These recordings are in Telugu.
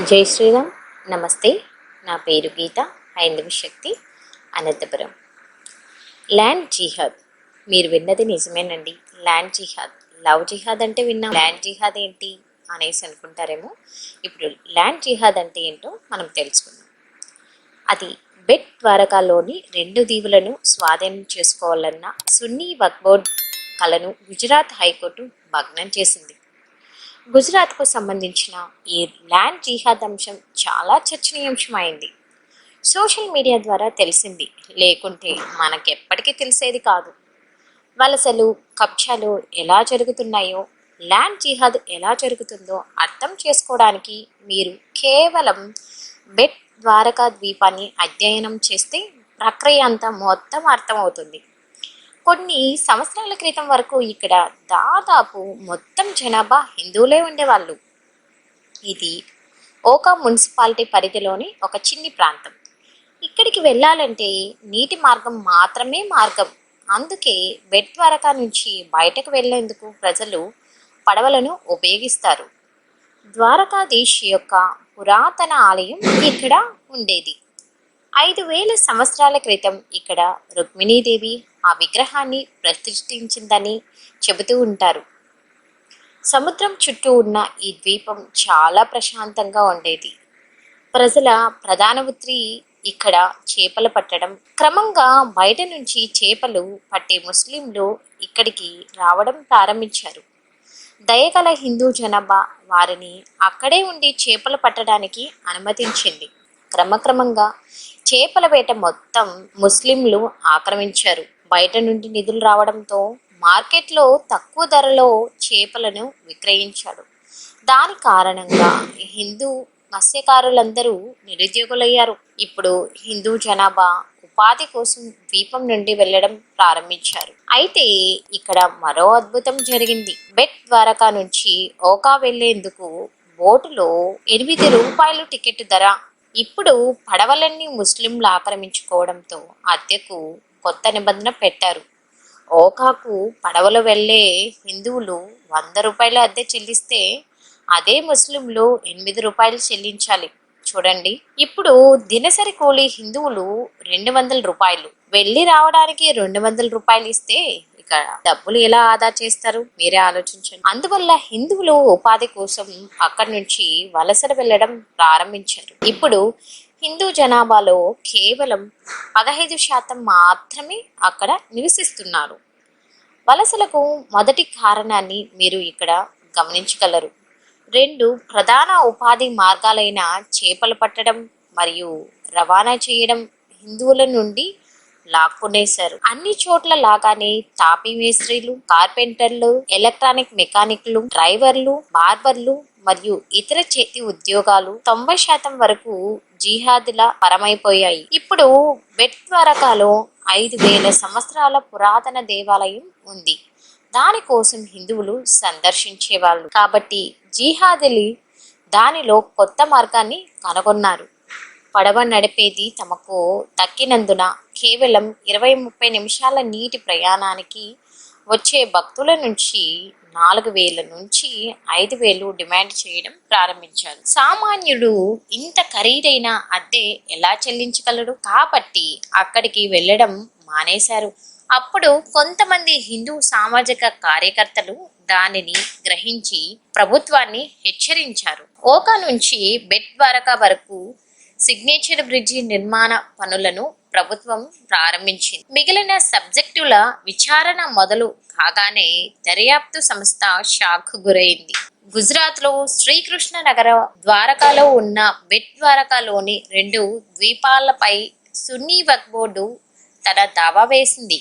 జై శ్రీరామ్. నమస్తే. నా పేరు గీత. హైందవ శక్తి అనంతపురం. ల్యాండ్ జిహాద్. మీరు విన్నది నిజమేనండి. ల్యాండ్ జిహాద్. లవ్ జిహాద్ అంటే విన్నాం. ల్యాండ్ జిహాద్ ఏంటి అనేసి అనుకుంటారేమో. ఇప్పుడు ల్యాండ్ జిహాద్ అంటే ఏంటో మనం తెలుసుకుందాం. అది బెట్ ద్వారకాలోని రెండు దీవులను స్వాధీనం చేసుకోవాలన్న సున్నీ వక్బోర్డ్ కలను గుజరాత్ హైకోర్టు భగ్నం చేసింది. గుజరాత్కు సంబంధించిన ఈ ల్యాండ్ జిహాద్ అంశం చాలా చర్చనీయాంశమైంది. సోషల్ మీడియా ద్వారా తెలిసింది లేకుంటే మనకెప్పటికీ తెలిసేది కాదు. వలసలు కబ్జాలు ఎలా జరుగుతున్నాయో ల్యాండ్ జిహాద్ ఎలా జరుగుతుందో అర్థం చేసుకోవడానికి మీరు కేవలం బెట్ ద్వారకా ద్వీపాన్ని అధ్యయనం చేస్తే ప్రక్రియ అంతా మొత్తం అర్థమవుతుంది. కొన్ని సంవత్సరాల క్రితం వరకు ఇక్కడ దాదాపు మొత్తం జనాభా హిందువులే ఉండేవాళ్ళు. ఇది ఓకా మున్సిపాలిటీ పరిధిలోని ఒక చిన్ని ప్రాంతం. ఇక్కడికి వెళ్ళాలంటే నీటి మార్గం మాత్రమే మార్గం. అందుకే బెట్ ద్వారకా నుంచి బయటకు వెళ్ళేందుకు ప్రజలు పడవలను ఉపయోగిస్తారు. ద్వారకాధీష్ యొక్క పురాతన ఆలయం ఇక్కడ ఉండేది. ఐదు వేల సంవత్సరాల క్రితం ఇక్కడ రుక్మిణీదేవి ఆ విగ్రహాన్ని ప్రతిష్ఠించిందని చెబుతూ ఉంటారు. సముద్రం చుట్టూ ఉన్న ఈ ద్వీపం చాలా ప్రశాంతంగా ఉండేది. ప్రజల ప్రధాన వృత్తి ఇక్కడ చేపలు పట్టడం క్రమంగా బయట నుంచి చేపలు పట్టే ముస్లింలు ఇక్కడికి రావడం ప్రారంభించారు. దయగల హిందూ జనాభా వారిని అక్కడే ఉండి చేపలు పట్టడానికి అనుమతించింది. క్రమక్రమంగా చేపల వేట మొత్తం ముస్లింలు ఆక్రమించారు. బయట నుండి నిధులు రావడంతో మార్కెట్లో తక్కువ ధరలో చేపలను విక్రయించాడు. దాని కారణంగా హిందూ మత్స్యకారులందరూ నిరుద్యోగులయ్యారు. ఇప్పుడు హిందూ జనాభా ఉపాధి కోసం ద్వీపం నుండి వెళ్ళడం ప్రారంభించారు. అయితే ఇక్కడ మరో అద్భుతం జరిగింది. బెట్ ద్వారకా నుంచి ఓకా వెళ్ళేందుకు బోటులో ఎనిమిది రూపాయలు టికెట్ ధర. ఇప్పుడు పడవలన్నీ ముస్లింలు ఆక్రమించుకోవడంతో అద్దెకు కొత్త నిబంధన పెట్టారు. ఓకాకు పడవలో వెళ్ళే హిందువులు వంద రూపాయల అద్దె చెల్లిస్తే అదే ముస్లింలు ఎనిమిది రూపాయలు చెల్లించాలి. చూడండి. ఇప్పుడు దినసరి కూలీ హిందువులు రెండు వందల రూపాయలు వెళ్ళి రావడానికి రెండు వందల రూపాయలు ఇస్తే ఇక డబ్బులు ఎలా ఆదా చేస్తారు? మీరే ఆలోచించండి. అందువల్ల హిందువులు ఉపాధి కోసం అక్కడి నుంచి వలసలు వెళ్ళడం ప్రారంభించారు. ఇప్పుడు హిందూ జనాభాలో కేవలం పదహైదు శాతం మాత్రమే అక్కడ నివసిస్తున్నారు. వలసలకు మొదటి కారణాన్ని మీరు ఇక్కడ గమనించగలరు. రెండు ప్రధాన ఉపాధి మార్గాలైన చేపలు పట్టడం మరియు రవాణా చేయడం హిందువుల నుండి లాక్కునేశారు. అన్ని చోట్ల లాగానే తాపీ మేస్త్రీలు కార్పెంటర్లు ఎలక్ట్రానిక్ మెకానిక్లు డ్రైవర్లు బార్బర్లు మరియు ఇతర చేతి ఉద్యోగాలు తొంభై శాతం వరకు జిహాదుల పరమైపోయాయి. ఇప్పుడు బెట్ ద్వారకాలో ఐదు వేల సంవత్సరాల పురాతన దేవాలయం ఉంది. దానికోసం హిందువులు సందర్శించేవాళ్ళు. కాబట్టి జిహాదులు దానిలో కొత్త మార్గాన్ని కనుగొన్నారు. పడవ నడిపేది తమకు దక్కినందున కేవలం ఇరవై ముప్పై నిమిషాల నీటి ప్రయాణానికి వచ్చే భక్తుల నుంచి నాలుగు వేల నుంచి ఐదు వేలు డిమాండ్ చేయడం ప్రారంభించారు. సామాన్యుడు ఇంత ఖరీదైన అద్దె ఎలా చెల్లించగలడు? కాబట్టి అక్కడికి వెళ్ళడం మానేశారు. అప్పుడు కొంతమంది హిందూ సామాజిక కార్యకర్తలు దానిని గ్రహించి ప్రభుత్వాన్ని హెచ్చరించారు. ఓకా నుంచి బెట్ ద్వారకా వరకు సిగ్నేచర్ బ్రిడ్జి నిర్మాణ పనులను ప్రభుత్వం ప్రారంభించింది. మిగిలిన సబ్జెక్టుల విచారణ మొదలు కాగానే దర్యాప్తు సంస్థ షాక్ గురైంది. గుజరాత్లో శ్రీకృష్ణ నగర ద్వారకాలో ఉన్న బెట్ ద్వారకాలోని రెండు ద్వీపాలపై సున్నీ వక్ బోర్డు తన దావా వేసింది.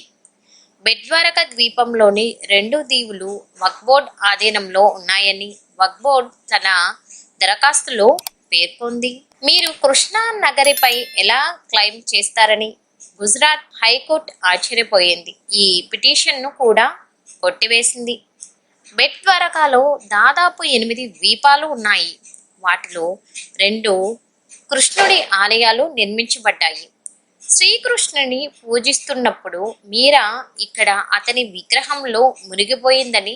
బెడ్వారక ద్వీపంలోని రెండు దీవులు వక్బోర్డ్ ఆధీనంలో ఉన్నాయని వక్బోర్డ్ తన దరఖాస్తులో పేర్కొంది. మీరు కృష్ణా నగరిపై ఎలా క్లెయిమ్ చేస్తారని గుజరాత్ హైకోర్టు ఆశ్చర్యపోయింది. ఈ పిటిషన్ను కూడా కొట్టివేసింది. బెట్ ద్వారకాలో దాదాపు ఎనిమిది ద్వీపాలు ఉన్నాయి. వాటిలో రెండు కృష్ణుడి ఆలయాలు నిర్మించబడ్డాయి. శ్రీకృష్ణుని పూజిస్తున్నప్పుడు మీరా ఇక్కడ అతని విగ్రహంలో మునిగిపోయిందని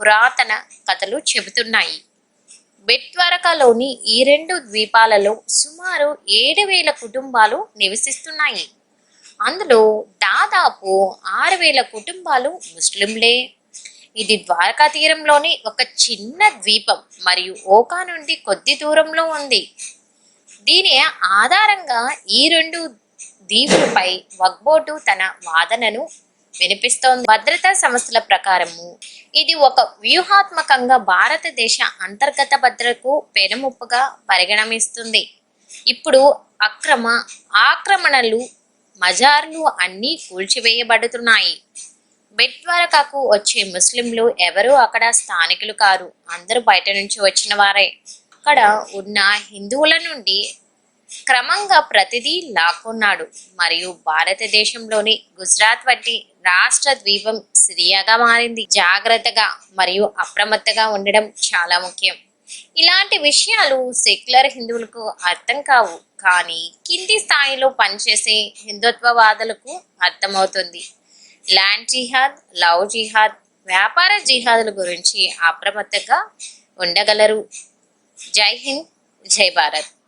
పురాతన కథలు చెబుతున్నాయి. బెట్వరకలోని ఈ రెండు ద్వీపాలలో సుమారు ఏడు వేల కుటుంబాలు నివసిస్తున్నాయి. అందులో దాదాపు ఆరు వేల కుటుంబాలు ముస్లింలే. ఇది ద్వారకా తీరంలోని ఒక చిన్న ద్వీపం మరియు ఓకా నుండి కొద్ది దూరంలో ఉంది. దీని ఆధారంగా ఈ రెండు దీవులపై వగ్బోటు తన వాదనను వినిపిస్తోంది. భద్రతా సంస్థల ప్రకారము ఇది ఒక వ్యూహాత్మకంగా భారతదేశ అంతర్గత భద్రతకు పెనుముప్పుగా పరిగణమిస్తుంది. ఇప్పుడు అక్రమ ఆక్రమణలు మజార్లు అన్నీ కూల్చివేయబడుతున్నాయి. బెట్వారకాకు వచ్చే ముస్లింలు ఎవరూ అక్కడ స్థానికులు కారు. అందరూ బయట నుంచి వచ్చిన వారే. అక్కడ ఉన్న హిందువుల నుండి క్రమంగా ప్రతిదీ లాక్కున్నాడు. మరియు భారతదేశంలోని గుజరాత్ వంటి రాష్ట్ర ద్వీపం సిరియాగా మారింది. జాగ్రత్తగా మరియు అప్రమత్తగా ఉండడం చాలా ముఖ్యం. ఇలాంటి విషయాలు సెక్యులర్ హిందువులకు అర్థం కావు. కానీ కింది స్థాయిలో పనిచేసే హిందుత్వవాదులకు అర్థమవుతుంది. ల్యాండ్ జిహాద్ లవ్ జిహాద్ వ్యాపార జిహాదుల గురించి అప్రమత్తంగా ఉండగలరు. జై హింద్ జై భారత్.